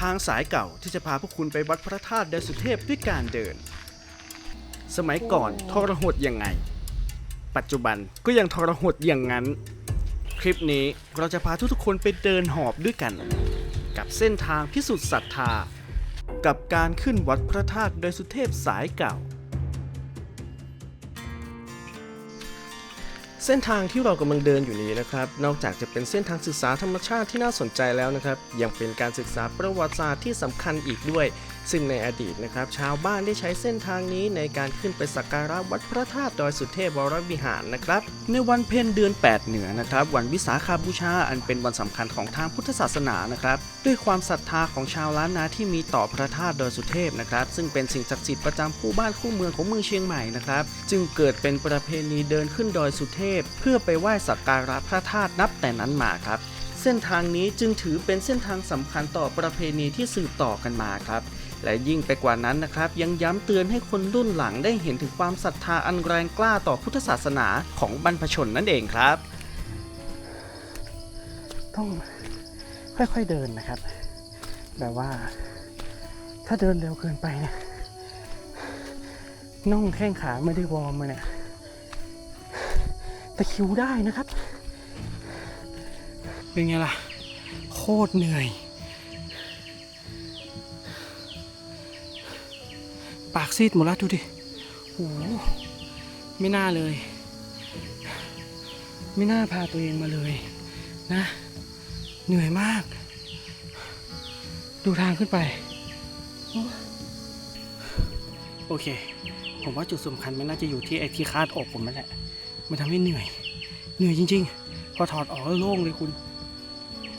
ทางสายเก่าที่จะพาพวกคุณไปวัดพระธาตุดอยสุเทพด้วยการเดิน สมัยก่อนทรหดยังไง ปัจจุบันก็ยังทรหดอย่างนั้น คลิปนี้เราจะพาทุกๆคนไปเดินหอบด้วยกัน กับเส้นทางพิสูจน์ศรัทธา กับการขึ้นวัดพระธาตุดอยสุเทพสายเก่า เส้นทางที่เรากำลังเดินอยู่นี้นะครับ นอกจากจะเป็นเส้นทางศึกษาธรรมชาติที่น่าสนใจแล้วนะครับ ยังเป็นการศึกษาประวัติศาสตร์ที่สำคัญอีกด้วย ซึ่งในอดีตนะครับชาวบ้านได้ใช้เส้นทางนี้ในการขึ้นไปสักการะวัดพระธาตุดอยสุเทพวรวิหารนะครับในวันเพ็ญเดือน 8 เหนือนะครับวันวิสาขาบูชาอันเป็นวันสำคัญของทางพุทธศาสนานะครับด้วยความศรัทธาของชาวล้านนาที่มีต่อพระธาตุดอยสุเทพนะครับซึ่งเป็นสิ่งศักดิ์สิทธิ์ประจำคู่บ้านคู่เมืองของเมืองเชียงใหม่นะครับจึงเกิดเป็นประเพณีเดินขึ้นดอยสุเทพ เพื่อไปไหว้สักการะพระธาตุนับแต่นั้นมาครับเส้นทางนี้จึงถือเป็นเส้นทางสำคัญต่อประเพณีที่สืบต่อกันมาครับ และยิ่งไปกว่านั้นนะครับ ยังย้ำเตือนให้คนรุ่นหลังได้เห็นถึงความศรัทธาอันแรงกล้าต่อพุทธศาสนาของบรรพชนนั่นเองครับ ต้องค่อยๆเดินนะครับ แบบว่า ถ้าเดินเร็วเกินไปเนี่ยน่องแข้งขาไม่ได้วอร์มมาเนี่ยตะคิวได้นะครับ เป็นไงล่ะ โคตรเหนื่อย ปากซีดหมดแล้วดูดิโอ้โหไม่น่าเลย ไม่น่าพาตัวเองมาเลยนะ เหนื่อยมาก ดูทางขึ้นไป โอเค ผมว่าจุดสำคัญมันน่าจะอยู่ที่ไอ้ที่คาดอกผมนั่นแหละ มันทำให้เหนื่อย เหนื่อยจริง ๆ พอถอดออกแล้วโล่งเลยคุณ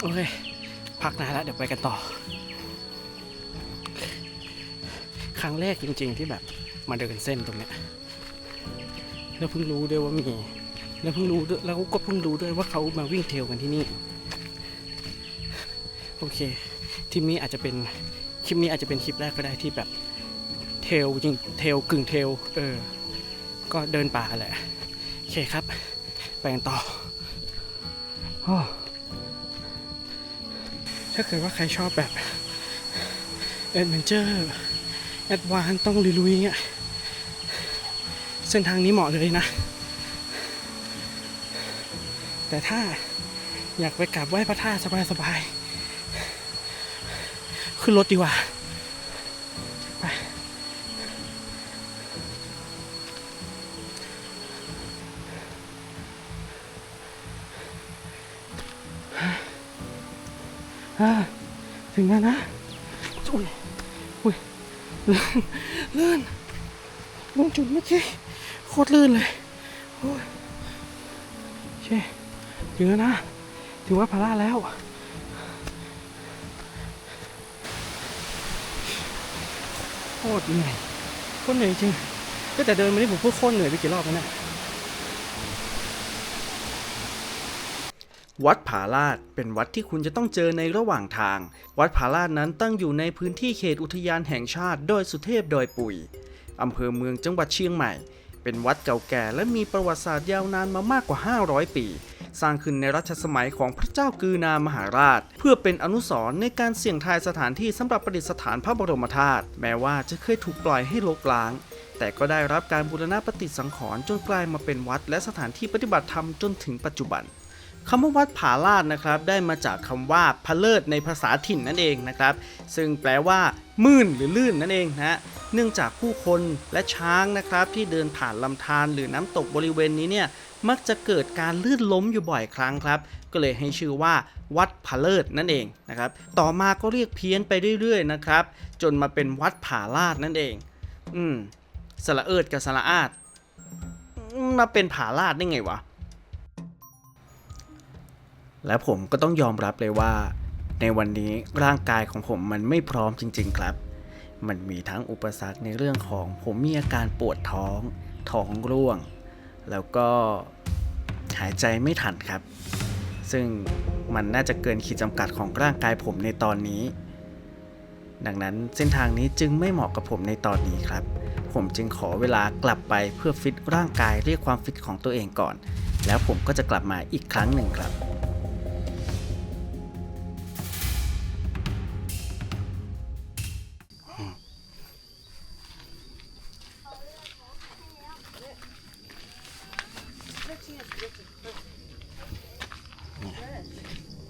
โอเค พักนานแล้วเดี๋ยวไปกันต่อ ครั้งแรกจริง ๆ ที่แบบมาเดินเส้นตรงเนี้ยแล้วเพิ่งรู้ด้วยว่ามี แล้วเพิ่งรู้ด้วยแล้วก็เพิ่งรู้ด้วยว่าเขามาวิ่งเทลกันที่นี่ โอเคทริปนี้อาจจะเป็นคลิปนี้อาจจะเป็นคลิปแรกก็ได้ที่แบบเทลจริงเทลกึ่งเทลเออ ก็เดินป่าแหละ โอเคครับ ไปกันต่อถ้าเกิดว่าใครชอบแบบแอดเวนเจอร์ แอดวานต้องลุยๆเงี้ยเส้นทางนี้เหมาะเลยนะ แต่ถ้าอยากไปกราบไหว้พระธาตุสบายๆขึ้นรถดีกว่าไปถึงแล้วนะอุ้ยอุ้ย ลื่นลื่นลงจุดเมื่อกี้โคตรลื่นเลยโอ้ยโอเคถึงแล้วนะถึงว่าพาราแล้ว โคตรเหนื่อยโคตรเหนื่อยจริงก็แต่เดินมานี่ผมพูดโคตรเหนื่อยไปกี่รอบแล้วเนี่ย วัดผาลาดเป็นวัดที่คุณจะต้องเจอในระหว่างทาง วัดผาลาดนั้นตั้งอยู่ในพื้นที่เขตอุทยานแห่งชาติดอยสุเทพดอยปุยอำเภอเมืองจังหวัดเชียงใหม่ เป็นวัดเก่าแก่และมีประวัติศาสตร์ยาวนานมามากกว่า 500 ปี สร้างขึ้นในรัชสมัยของพระเจ้ากือนามหาราช เพื่อเป็นอนุสรณ์ในการเสี่ยงทายสถานที่สำหรับประดิษฐานพระบรมธาตุแม้ว่าจะเคยถูกปล่อยให้รกร้าง แต่ก็ได้รับการบูรณะปฏิสังขรณ์จนกลายมาเป็นวัดและสถานที่ปฏิบัติธรรมจนถึงปัจจุบัน คำว่าวัดผาลาดนะครับได้มาจากคำว่าพะเลิศในภาษาถิ่นนั่นเองนะครับ ซึ่งแปลว่า มื่นหรือลื่นนั่นเองนะฮะเนื่องจากผู้คนและช้างนะครับ ที่เดินผ่านลำธารหรือน้ำตกบริเวณนี้เนี่ยมักจะเกิดการลื่นล้มอยู่บ่อยครั้งครับ ก็เลยให้ชื่อว่า วัดผาเลิศนั่นเองนะครับ ต่อมาก็เรียกเพี้ยนไปเรื่อยๆนะครับ จนมาเป็นวัดผาลาดนั่นเอง อืมสระเอิดกับสระอาดมาเป็นผาลาดได้ไงวะ และผมก็ต้องยอมรับเลยว่า ในวันนี้ร่างกายของผมมันไม่พร้อมจริง ๆ ครับ มันมีทั้งอุปสรรคในเรื่องของผมมีอาการปวดท้อง ท้องร่วง แล้วก็หายใจไม่ทันครับ ซึ่งมันน่าจะเกินขีดจำกัดของร่างกายผมในตอนนี้ ดังนั้นเส้นทางนี้จึงไม่เหมาะกับผมในตอนนี้ครับ ผมจึงขอเวลากลับไปเพื่อฟิตร่างกายเรียกความฟิตของตัวเองก่อน แล้วผมก็จะกลับมาอีกครั้งหนึ่งครับ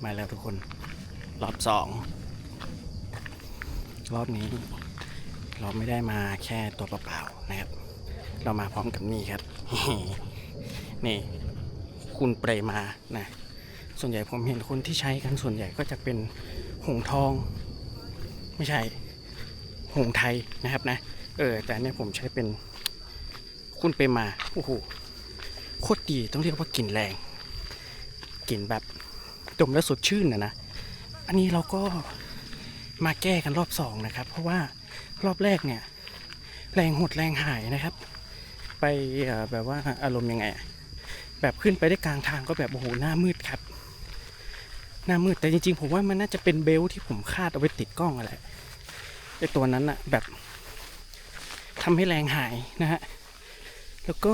มาแล้วทุกคน รอบสอง รอบนี้ เราไม่ได้มาแค่ตัวเปล่าๆนะครับ เรามาพร้อมกับนี่ครับ นี่ คุณเปรมานะ ส่วนใหญ่ผมเห็นคนที่ใช้กันส่วนใหญ่ก็จะเป็นหงทอง ไม่ใช่ หงไทยนะครับนะ เออ แต่เนี่ยผมใช้เป็นคุณเปรมา โอ้โห โคตรดีต้องเรียกว่ากลิ่นแรง กลิ่นแบบ ดมแล้วสดชื่นนะนะ อันนี้เราก็มาแก้กันรอบสองนะครับ เพราะว่ารอบแรกเนี่ย แรงหดแรงหายนะครับ ไปแบบว่าอารมณ์ยังไง แบบขึ้นไปได้กลางทางก็แบบโอ้โหหน้ามืดครับ หน้ามืดแต่จริงๆ ผมว่ามันน่าจะเป็นเบลที่ผมคาดเอาไว้ติดกล้องอะไรไอตัวนั้นอะแบบทำให้แรงหายนะฮะ แล้วก็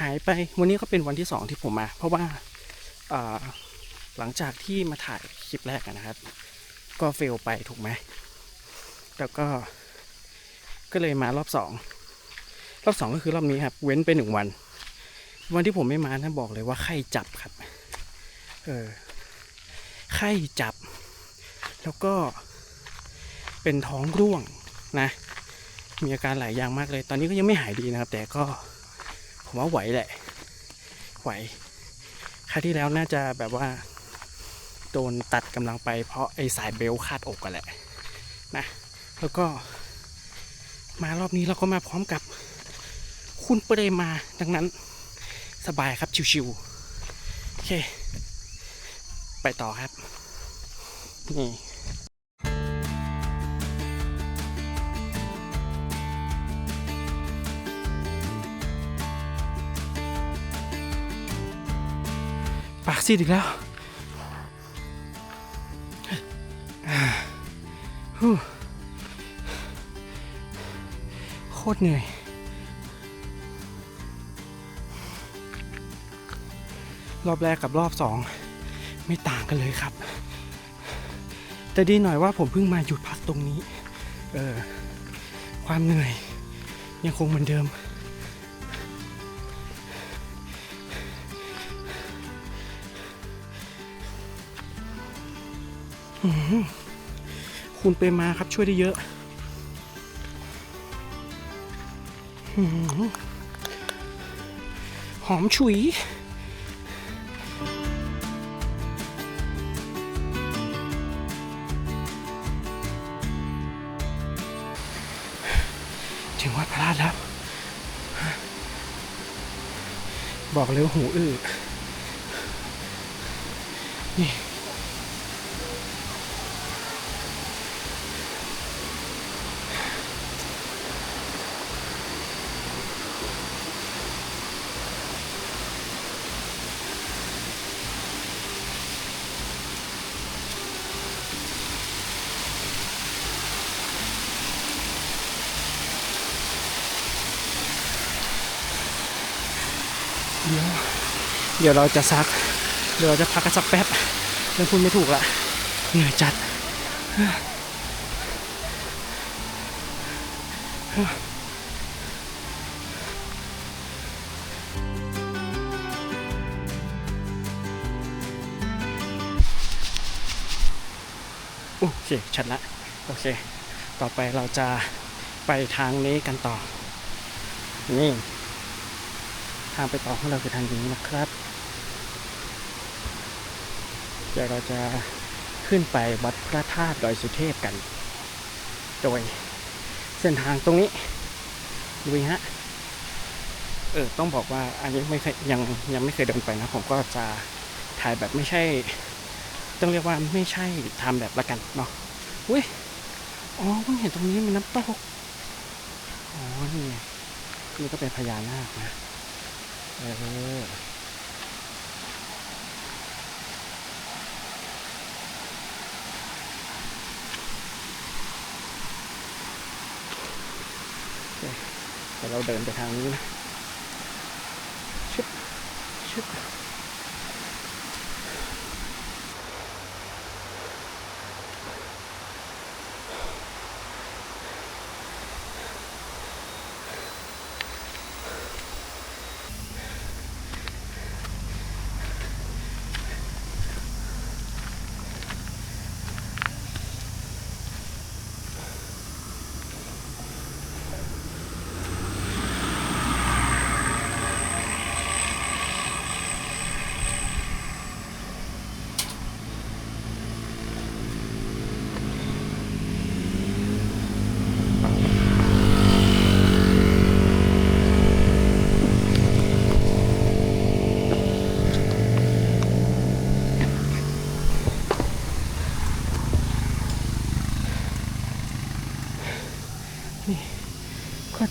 หายไป วันนี้ก็เป็นวันที่สองที่ผมมา เพราะว่า หลังจากที่มาถ่ายคลิปแรกนะครับ ก็เฟลไปถูกไหมแล้วก็ ก็เลยมารอบสองรอบสองก็คือรอบนี้ครับ เว้นไปหนึ่งวัน วันที่ผมไม่มานะบอกเลยว่าไข้จับครับ เออไข้จับ แล้วก็ เป็นท้องร่วงนะ มีอาการหลายอย่างมากเลย ตอนนี้ก็ยังไม่หายดีนะครับ แต่ก็ผมว่าไหวแหละ ไหวคราวที่แล้วน่าจะแบบว่า โดนตัดกำลังไปเพราะไอ้สายเบลคาดอกกันแหละนะแล้วก็มารอบนี้เราก็มาพร้อมกับคุณเปรมาดังนั้นสบายครับชิวๆโอเค ไปต่อครับนี่ปากซีดอีกแล้ว โคตรเหนื่อย รอบแรกกับรอบสองไม่ต่างกันเลยครับ แต่ดีหน่อยว่าผมเพิ่งมาหยุดพักตรงนี้ เออ ความเหนื่อย ยังคงเหมือนเดิม อืม คุณเปรมาครับช่วยได้เยอะหอมฉุยถึงวัดพระราชแล้ว บอกเลยว่าหูอื้อนี่ เดี๋ยวเดี๋ยวเราจะซัก เดี๋ยวเราจะพักกันสักแป๊บเรื่องพูดไม่ถูกละเหนื่อยจัดโอเค ชัดละ โอเค ต่อไปเราจะไปทางนี้กันต่อ นี่ ทางไปต่อของเราคือทางนี้นะครับเดี๋ยวเราจะขึ้นไปวัดพระธาตุดอยสุเทพกัน โดยเส้นทางตรงนี้ดูฮะเออต้องบอกว่าอันนี้ไม่เคยยังยังไม่เคยเดินไปนะผมก็จะถ่ายแบบไม่ใช่ ต้องเรียกว่าไม่ใช่ทำแบบละกันเนาะอุ้ยอ๋อเพิ่งเห็นตรงนี้มีน้ำตกอ๋อนี่นี่ก็เป็นพญานาคนะ เออโอเคเดี๋ยวเราเดินไปทางนี้นะชึบชึบ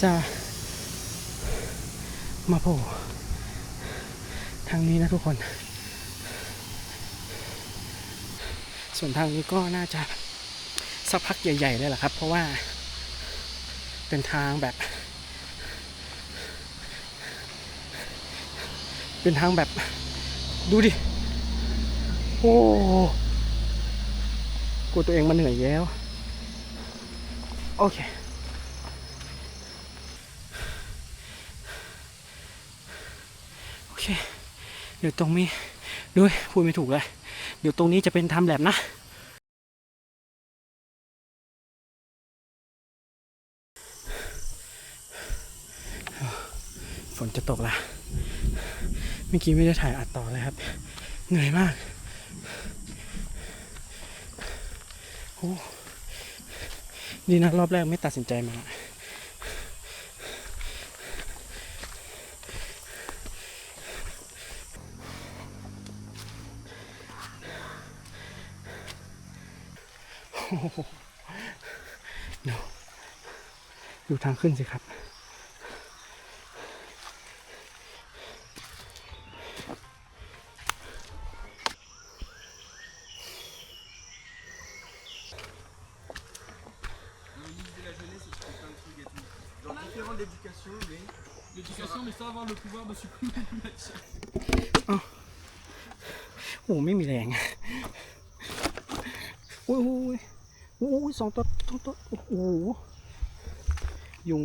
จะ มาโผล่ทางนี้นะทุกคน ส่วนทางนี้ก็น่าจะสักพักใหญ่ ๆ เลยแหละครับ เพราะว่าเป็นทางแบบ เป็นทางแบบ ดูดิ โอ้กลัวตัวเองมาเหนื่อยแล้ว โอเค โอเค เดี๋ยวตรงนี้ด้วยพูดไม่ถูกเลย เดี๋ยวตรงนี้จะเป็นทำแลบนะฝนจะตกละเมื่อกี้ไม่ได้ถ่ายอัดต่อเลยครับ เหนื่อยมากโอ้ดีนะรอบแรกไม่ตัดสินใจมา โอ้โหเดี๋ยวดูทางขึ้นสิครับ L'éducation, mais sans avoir le pouvoir de supprimer la matière. โอ้โหไม่มีแรง โอ้ยโอ้ยโอ้ย สองตัวสองตัวโอ้โหยุง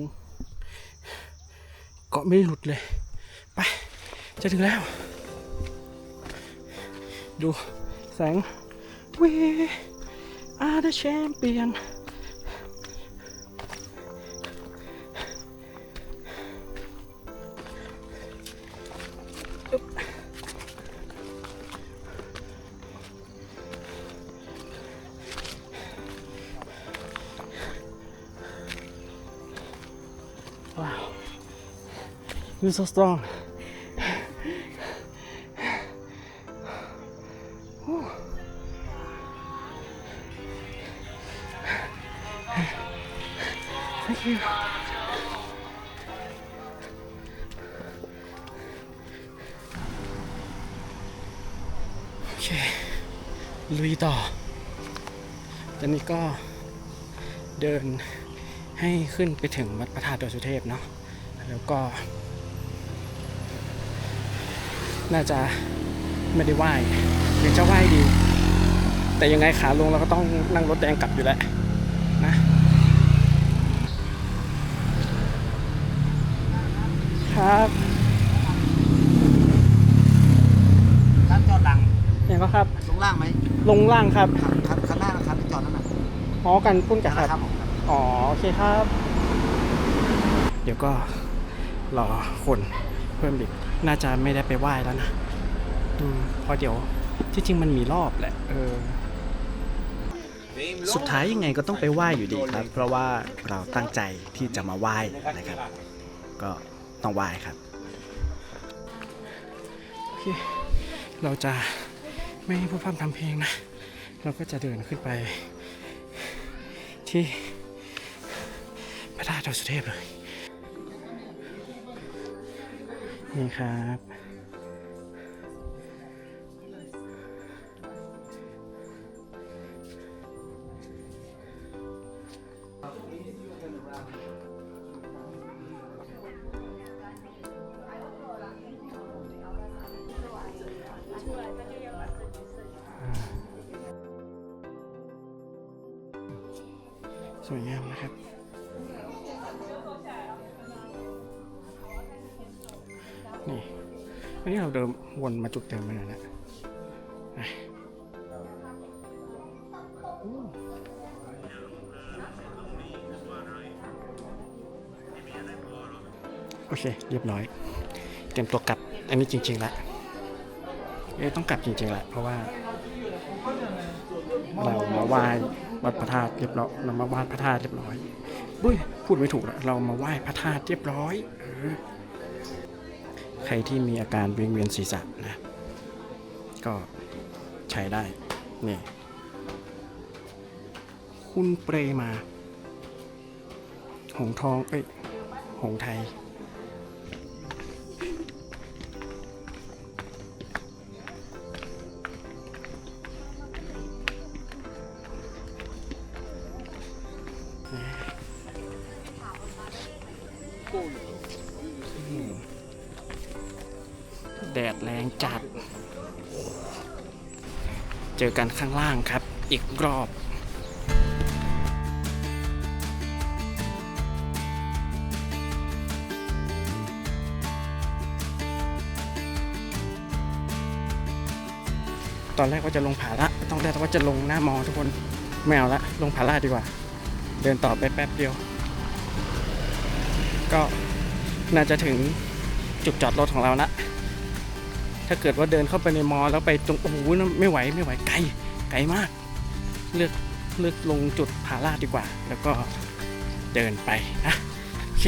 เกาะไม่หลุดเลย ไป จะถึงแล้ว ดูแสง We are the champion ว้าว You're so strong Thank you โอเค ลุยต่อ ตอนนี้ก็เดินให้ขึ้นไปถึงวัดพระธาตุดอยสุเทพเนาะ แล้วก็ น่าจะไม่ได้ไหว้หรือจะไหว้ดี แต่ยังไงขาลงเราก็ต้องนั่งรถแดงกลับอยู่แล้วนะครับร้านจอดหลังอย่างก็ครับ ลงล่างไหมลงล่างครับคันคันหน้าคันที่จอดนั่นน่ะอ๋อกันพุ่นกับครับครับผมอ๋อโอเคครับ เดี๋ยวก็รอคนเพิ่มอีก น่าจะไม่ได้ไปไหว้แล้วนะอืมเพราะเดี๋ยวที่จริงมันมีรอบแหละ เออ สุดท้ายยังไงก็ต้องไปไหว้อยู่ดีครับ เพราะว่าเราตั้งใจที่จะมาไหว้นะครับ ก็ต้องไหว้ครับโอเคเราจะไม่พูดพร่ำทำเพลงนะ เราก็จะเดินขึ้นไปที่พระธาตุดอยสุเทพเลย นี่ครับ สวยงามนะครับ นนี้เราเดินวนมาจุดเดิมไปแล้วนะโอเค เรียบร้อย เตรียมตัวกลับ อันนี้จริงๆแล้วเอ๊ะต้องกลับจริงๆแล้วเพราะว่า เรามาไหว้วัดพระธาตุเรียบร้อยเรามาไหว้พระธาตุเรียบร้อยบุ้ยพูดไม่ถูกล้วเรามาไหว้พระธาตุเรียบร้อยเออ ใครที่มีอาการเวียนเวียนศีรษะนะ ก็ใช้ได้ นี่ คุณเปรมา หงทอง เอ้ย หงไทยแดดแรงจัด เจอกันข้างล่างครับ อีกรอบตอนแรกว่าจะลงผาละ ต้องแรกว่าจะลงหน้ามอทุกคนไม่เอาละ ลงผาละดีกว่า เดินต่อไปแป๊บเดียว ก็น่าจะถึงจุดจอดรถของเราละ ถ้าเกิดว่าเดินเข้าไปในมอแล้วไปตรงโอ้โหนั่นไม่ไหวไม่ไหวไกลไกลมาก เลือกเลือกลงจุดผาลาดดีกว่า แล้วก็เดินไปนะโอเค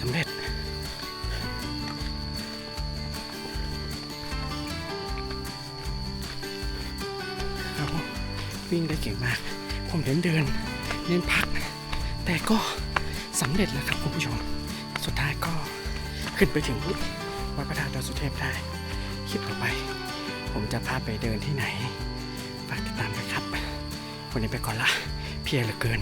สำเร็จ วิ่งได้เก่งมาก ผมเดินเดิน เน้นพัก แต่ก็สำเร็จแล้วครับคุณผู้ชม สุดท้ายก็ขึ้นไปถึงวัดพระธาตุดอยสุเทพได้ คลิปต่อไป ผมจะพาไปเดินที่ไหน ฝากติดตามด้วยครับ วันนี้ไปก่อนละ เพียเหลือเกิน